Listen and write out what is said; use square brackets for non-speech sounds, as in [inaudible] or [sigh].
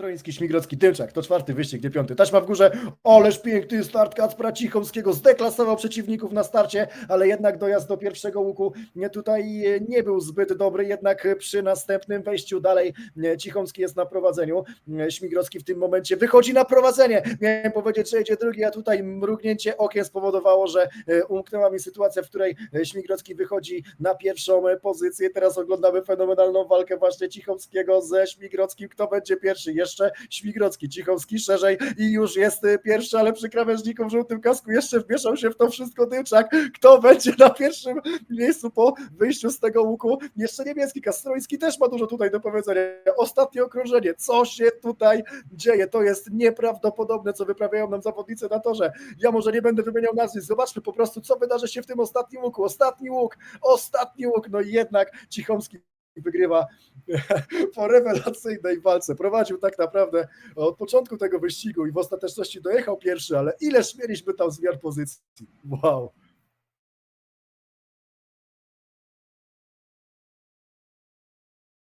Stroiński, Śmigrocki, Tymczak. To czwarty wyścig, nie piąty. Taśma w górze. Oleż piękny start Kacpra Cichomskiego. Zdeklasował przeciwników na starcie, ale jednak dojazd do pierwszego łuku nie, tutaj e, nie był zbyt dobry. Jednak przy następnym wejściu dalej e, Cichomski jest na prowadzeniu. E, Śmigrocki w tym momencie wychodzi na prowadzenie. Miałem powiedzieć, że jedzie drugi, a tutaj mrugnięcie okiem spowodowało, że umknęła mi sytuacja, w której Śmigrocki wychodzi na pierwszą pozycję. Teraz oglądamy fenomenalną walkę właśnie Cichomskiego ze Śmigrockim. Kto będzie pierwszy? Jeszcze Śmigrocki, Cichomski szerzej i już jest pierwszy, ale przy krawężniku w żółtym kasku jeszcze wmieszał się w to wszystko Dymczak. Kto będzie na pierwszym miejscu po wyjściu z tego łuku? Jeszcze niebieski, Kastroński też ma dużo tutaj do powiedzenia. Ostatnie okrążenie, co się tutaj dzieje? To jest nieprawdopodobne, co wyprawiają nam zawodnicy na torze. Ja może nie będę wymieniał nazwisk, zobaczmy po prostu, co wydarzy się w tym ostatnim łuku. Ostatni łuk, ostatni łuk, no i jednak Cichomski wygrywa [laughs] po rewelacyjnej walce. Prowadził tak naprawdę od początku tego wyścigu i w ostateczności dojechał pierwszy, ale ileż mieliśmy tam zmian pozycji. Wow.